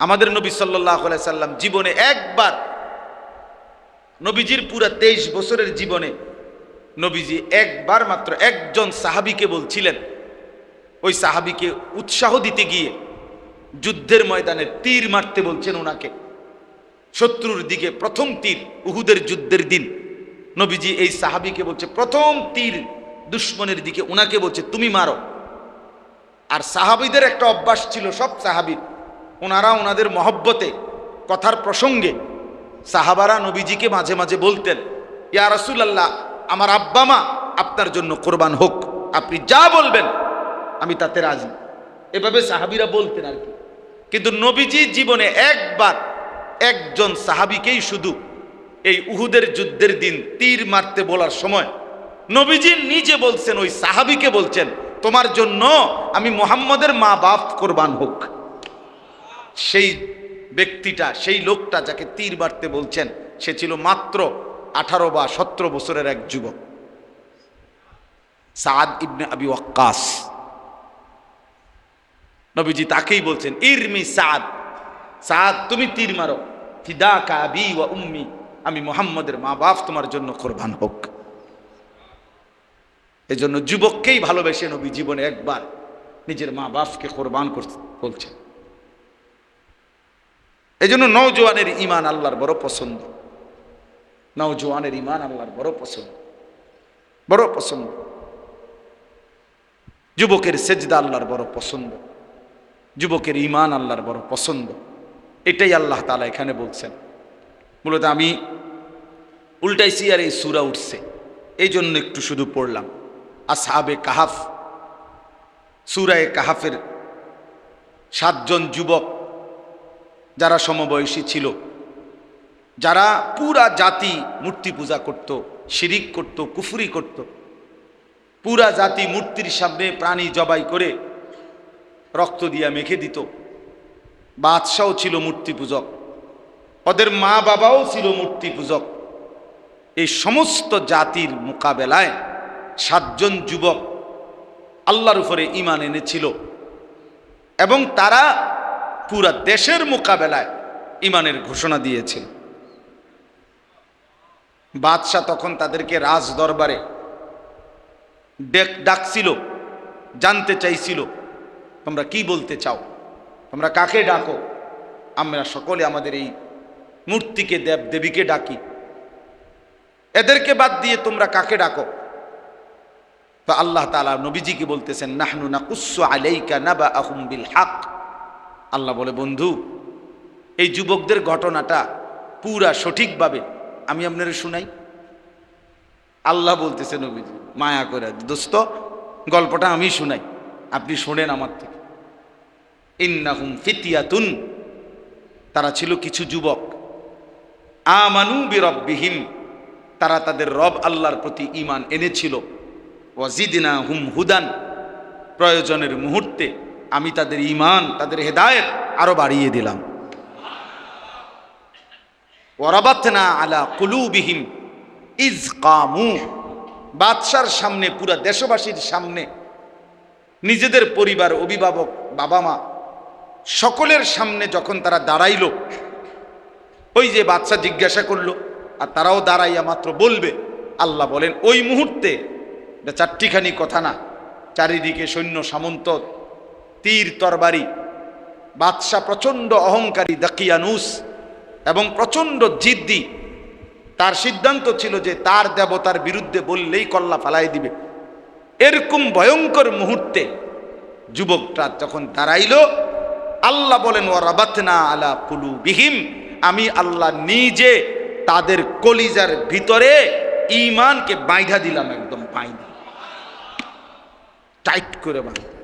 আমাদের নবী সাল্লাহ সাল্লাম জীবনে একবার নবীজির পুরা তেইশ বছরের জীবনে নবীজি একবার মাত্র একজন সাহাবিকে বলছিলেন, ওই সাহাবিকে উৎসাহ দিতে গিয়ে যুদ্ধের ময়দানে তীর মারতে বলছেন ওনাকে। শত্রুর দিকে প্রথম তীর উহুদের যুদ্ধের দিন। নবীজি এই সাহাবিকে বলছে, প্রথম তীর দুশ্মনের দিকে ওনাকে বলছে, তুমি মারো। আর সাহাবিদের একটা অভ্যাস ছিল, সব সাহাবির ওনারা ওনাদের মহব্বতে, কথার প্রসঙ্গে সাহাবারা নবীজিকে মাঝে মাঝে বলতেন, ইয়া রাসূলুল্লাহ, আমার আব্বা মা আপনার জন্য কোরবান হোক, আপনি যা বলবেন, আমি তাতে রাজি। এভাবে সাহাবিরা বলতেন আর কি। কিন্তু নবীজি জীবনে একবার একজন সাহাবিকেই শুধু এই উহুদের যুদ্ধের দিন তীর মারতে বলার সময় নবীজি নিজে বলছেন, ওই সাহাবিকে বলছেন, তোমার জন্য আমি মোহাম্মদের মা বাপ কোরবান হোক। সেই ব্যক্তিটা, সেই লোকটা যাকে তীর মারতে বলছেন, সে ছিল মাত্র আঠারো বা সতেরো বছরের এক যুবক। সাদ ইবনে আবি ওয়াক্কাস। নবীজি তাকেই বলছেন, ইরমি সাদ। সাদ, তুমি তীর মারো। ফিদা কাবি ওয়া উম্মি। আমি মোহাম্মদের মা বাপ তোমার জন্য কোরবান হোক। এই জন্য যুবককেই ভালোবেসে নবী জীবনে একবার নিজের মা বাপকে কোরবান করছে বলছেন। এই জন্য নৌজওয়ানের ইমান আল্লাহর বড় পছন্দ। নৌজওয়ানের ইমান আল্লাহর বড় পছন্দ। বড় পছন্দ। যুবকের সেজদা আল্লাহর বড় পছন্দ। যুবকের ইমান আল্লাহর বড় পছন্দ। এটাই আল্লাহ তালা এখানে বলছেন। মূলত আমি উল্টাইছি আর এই সুরা উঠছে। এই জন্য একটু শুধু পড়লাম। আসহাবে কাহাফ। সুরায় কাহাফের সাতজন যুবক যারা সমবয়সী ছিল, যারা পুরা জাতি মূর্তি পূজা করত, শিরিক করত, কুফুরি করত, পুরা জাতি মূর্তির সামনে প্রাণী জবাই করে রক্ত দিয়া মেখে দিত। বাদশাও ছিল মূর্তি পূজক, ওদের মা বাবাও ছিল মূর্তি পূজক। এই সমস্ত জাতির মোকাবেলায় সাতজন যুবক আল্লাহর উপরে ইমান এনেছিল এবং তারা পুরা দেশের মোকাবেলায় ইমানের ঘোষণা দিয়েছিল বাদশাহ তখন তাদেরকে রাজ দরবারে ডেক ডাকছিল, জানতে চাইছিল, তোমরা কি বলতে চাও? তোমরা কাকে ডাকো? আমরা সকলে আমাদের এই মূর্তিকে দেব দেবীকে ডাকি। এদেরকে বাদ দিয়ে তোমরা কাকে ডাকো? তো আল্লাহ তালা নবীজিকে বলতেছেন, নাহনু না কুস্সু আলাইকা নাবা আহুম বিল হাক। আল্লাহ বলে, বন্ধু, এই যুবকদের ঘটনাটা পুরা সঠিকভাবে আমি আপনার শুনাই। আল্লাহ বলতেছে নবীজি, মায়া করে, দোস্ত, গল্পটা আমি শুনাই, আপনি শোনেন আমার থেকে। ইন্নাহুম ফিতিয়াতুন, তারা ছিল কিছু যুবক। আমানু বিরব্বিহীন তারা তাদের রব আল্লাহর প্রতি ইমান এনেছিল। ওয়াজিদিনা হুম হুদান, প্রয়োজনের মুহূর্তে আমি তাদের ইমান তাদের হেদায়েত আরও বাড়িয়ে দিলাম। ওরাবাতনা আলা কুলুবিহিম ইজ কামু বাদশার সামনে, পুরা দেশবাসীর সামনে, নিজেদের পরিবার, অভিভাবক বাবা মা সকলের সামনে যখন তারা দাঁড়াইল, ওই যে বাদশা জিজ্ঞাসা করল, আর তারাও দাঁড়াইয়া মাত্র বলবে, আল্লাহ বলেন, ওই মুহূর্তে চারটিখানি কথা না, চারিদিকে সৈন্য সামন্ত তীর তরবারি, বাদশাহ প্রচণ্ড অহংকারী দাকিয়ানুস এবং প্রচণ্ড জিদ্দি। তার সিদ্ধান্ত ছিল যে তার দেবতার বিরুদ্ধে বললেই কল্লা ফালাই দিবে। এরকম ভয়ঙ্কর মুহূর্তে যুবকটা যখন দাঁড়াইল, আল্লাহ বলেন ও রাবাতনা আলা কুলু বিহিম আমি আল্লাহ নিজে তাদের কলিজার ভিতরে ইমানকে বাইধা দিলাম, একদম বাইধা টাইট করে বাঁধা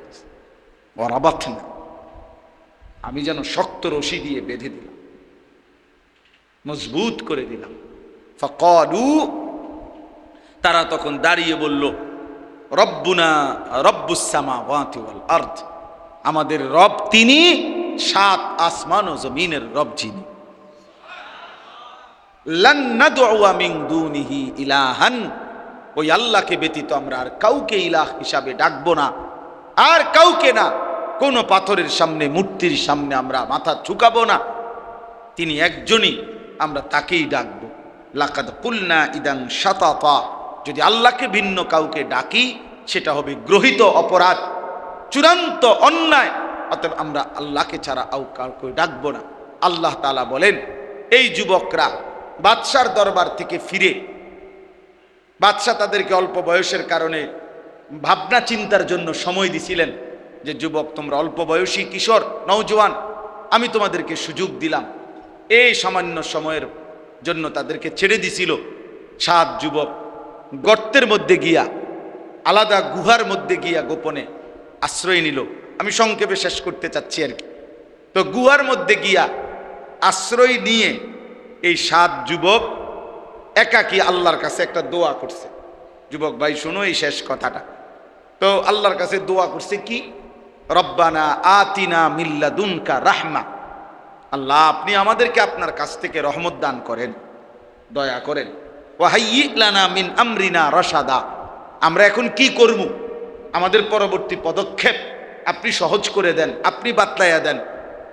ও রাবাতনা আমি যেন শক্ত রশি দিয়ে বেঁধে দিলাম। মজবুত করে দিলাম। ফকলু, তারা তখন দাঁড়িয়ে বলল, রব্বুনা রব্বুসামা ওয়াল আর্থ আমাদের রব তিনি সাত আসমান ও জমিনের রব যিনি। ওই আল্লাহকে ব্যতীত আমরা আর কাউকে ইলাহ হিসাবে ডাকবো না, আর কাউকে না। কোনো পাথরের সামনে, মূর্তির সামনে আমরা মাথা ঝুঁকাবো না। তিনি একজনই, আমরা তাকেই ডাকবো। লাকাদ পুলনা ইদাং সাতাপা যদি আল্লাহকে ভিন্ন কাউকে ডাকি, সেটা হবে গ্রহিত অপরাধ, চূড়ান্ত অন্যায়। অতএব আমরা আল্লাহকে ছাড়া আউ কাউকে ডাকবো না। আল্লাহ তালা বলেন, এই যুবকরা বাদশার দরবার থেকে ফিরে। বাদশাহ তাদেরকে অল্প বয়সের কারণে ভাবনা চিন্তার জন্য সময় দিছিলেন। যে যুবক, তোমরা অল্প বয়সী কিশোর নৌজওয়ান আমি তোমাদেরকে সুযোগ দিলাম। এই সামান্য সময়ের জন্য তাদেরকে ছেড়ে দিছিল সাত যুবক। গর্তের মধ্যে গিয়া, আলাদা গুহার মধ্যে গিয়া গোপনে আশ্রয় নিল। আমি সংক্ষেপে শেষ করতে চাচ্ছি আর কি। তো গুহার মধ্যে গিয়া আশ্রয় নিয়ে এই সাত যুবক একাকি আল্লাহর কাছে একটা দোয়া করছে। যুবক, ভাই, শোনো এই শেষ কথাটা। তো আল্লাহর কাছে দোয়া করছে কি? রব্বানা আতিনা মিল্লা মিল্লাদুনকা রাহমা। আল্লাহ, আপনি আমাদেরকে আপনার কাছ থেকে রহমত দান করেন, দয়া করেন। ওয়াহাইলানা মিন আমরিনা রসাদা আমরা এখন কি করব? আমাদের পরবর্তী পদক্ষেপ আপনি সহজ করে দেন, আপনি বাতলাইয়া দেন।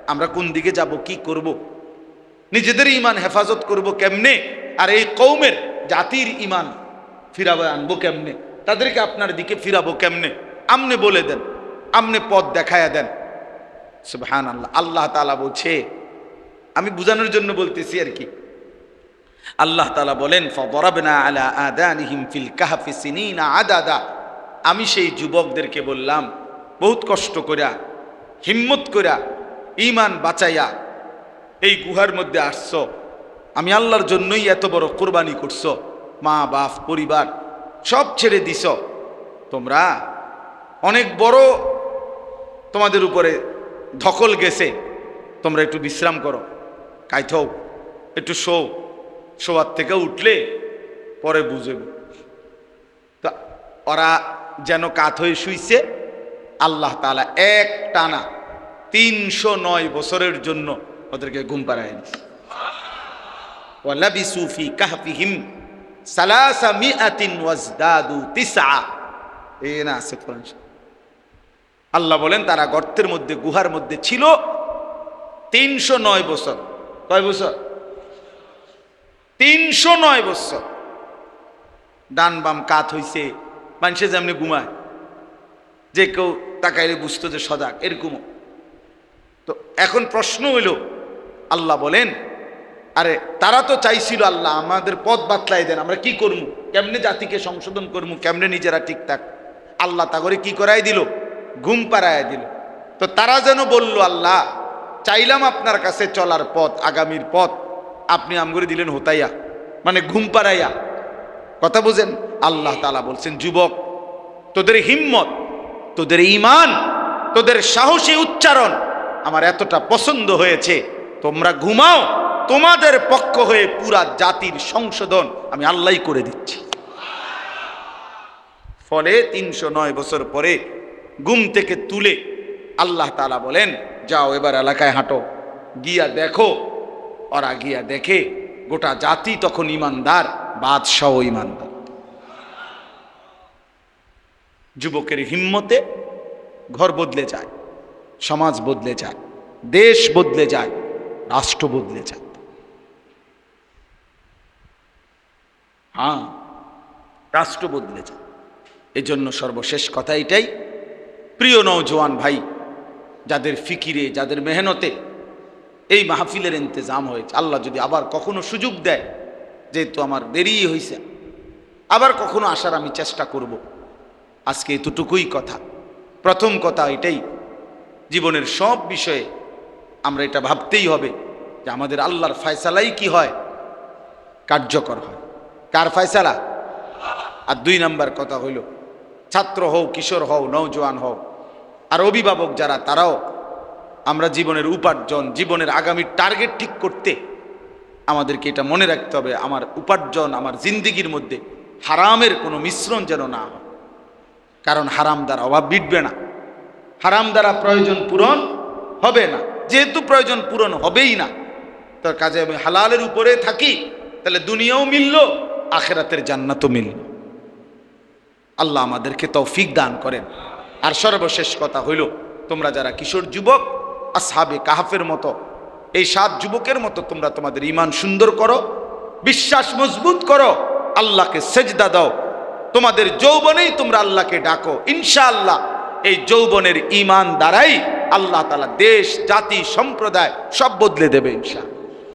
আমরা কোন দিকে যাব, কি করব। নিজেদের ইমান হেফাজত করব কেমনে? আর এই কৌমের জাতির ইমান ফিরাবো আনব কেমনে? তাদেরকে আপনার দিকে ফিরাবো কেমনে? আমনে বলে দেন। আমনে পথ দেখায়া দেন। সুবহান আল্লাহ আল্লাহ তালা বলছে, আমি বুঝানোর জন্য বলতেছি আর কি। আল্লাহ তালা বলেন আমি সেই যুবকদেরকে বললাম, বহুত কষ্ট কইরা, হিম্মত কইরা ইমান বাঁচাইয়া এই গুহার মধ্যে আসছ। আমি আল্লাহর জন্যই এত বড় কোরবানি করছ। মা, বাপ, পরিবার, সব ছেড়ে দিছ। তোমরা অনেক বড় তোমাদের উপরে ধকল গেছে। তোমরা একটু বিশ্রাম করো। কাইথও, একটু শো শোয়ার থেকে উঠলে পরে বুঝবে। তা ওরা যেন কাত হয়ে শুইছে, আল্লাহ তালা এক টানা তিনশো নয় বছরের জন্য ওদেরকে ঘুম পাড়ায় না। আল্লাহ বলেন, তারা গর্তের মধ্যে, গুহার মধ্যে ছিল তিনশো নয় বছর। কয় বছর? তিনশো নয় বছর। ডান বাম কাত হইছে, মানুষে যেমনি ঘুমায়, যে কেউ তাকাইলে বুঝতো যে সজাগ, এরকমও। তো এখন প্রশ্ন হইল, আল্লাহ বলেন, আরে তারা তো চাইছিল আল্লাহ, আমাদের পথ বাতলাই দেন, আমরা কি করব কেমনে জাতিকে সংশোধন করব কেমনে নিজেরা ঠিকঠাক? আল্লাহ তা করে কি করাই দিল? ঘুম পাড়ায় দিল। তো তারা যেন বলল, আল্লাহ, চাইলাম আপনার কাছে চলার পথ, আগামীর পথ। আপনি আমগরে দিলেন হোতাইয়া মানে ঘুম পাড়াইয়া। কথা বুঝেন? আল্লাহ তালা বলছেন, যুবক, তোদের হিম্মত, তোদের ইমান তোদের সাহসী উচ্চারণ আমার এতটা পছন্দ হয়েছে। তোমরা ঘুমাও, তোমাদের পক্ষ হয়ে পুরা জাতির সংশোধন আমি আল্লাহ করে দিচ্ছি। ফলে তিনশো নয় বছর পরে ঘুম থেকে তুলে আল্লাহ তালা বলেন, যাও এবার এলাকায় হাঁটো, গিয়া দেখো। ওরা গিয়া দেখে, গোটা জাতি তখন ইমানদার, বাদশাহ ইমানদার। যুবকের হিম্মতে ঘর বদলে যায়, সমাজ বদলে যায়, দেশ বদলে যায়, রাষ্ট্র বদলে যায়। হ্যাঁ রাষ্ট্র বদলে যায়। এজন্য সর্বশেষ কথা এটাই প্রিয় নৌজওয়ান ভাই, যাদের ফিকিরে, যাদের মেহনতে এই মাহফিলের ইন্তজাম হয়েছে, আল্লাহ যদি আবার কখনো সুযোগ দেয়, যেহেতু আমার দেরি হয়েছে আবার কখনো আসার আমি চেষ্টা করব। আজকে এতটুকুই কথা। প্রথম কথা এটাই, জীবনের সব বিষয়ে আমরা এটা ভাবতেই হবে যে আমাদের আল্লাহর ফয়সালাই কি হয়, কার্যকর হয়। কার ফয়সালা? আর দুই নাম্বার কথা হইল, ছাত্র হও, কিশোর হও নৌজওয়ান হও আর অভিভাবক যারা, তারাও আমরা জীবনের উপার্জন, জীবনের আগামী টার্গেট ঠিক করতে আমাদেরকে এটা মনে রাখতে হবে। আমার উপার্জন, আমার জিন্দিগির মধ্যে হারামের কোনো মিশ্রণ যেন না হয়। কারণ হারাম দ্বারা অভাব মিটবে না। হারাম দ্বারা প্রয়োজন পূরণ হবে না। যেহেতু প্রয়োজন পূরণ হবেই না, তার কাজে আমি হালালের উপরে থাকি, তাহলে দুনিয়াও মিলল, আখেরাতের জান্নাতও মিলল। আল্লাহ আমাদেরকে তৌফিক দান করেন। আর সর্বশেষ কথা হইল, তোমরা যারা কিশোর যুবক, আসহাবে কাহাফের মতো, এই সাত যুবকের মতো তোমরা তোমাদের ইমান সুন্দর করো, বিশ্বাস মজবুত করো, আল্লাহকে সেজদা দাও। তোমাদের যৌবনেই তোমরা আল্লাহকে ডাকো, ইনশাআল্লাহ এই যৌবনের ইমান দ্বারাই আল্লাহ তালা দেশ, জাতি, সম্প্রদায় সব বদলে দেবে ইনশাআল্লাহ।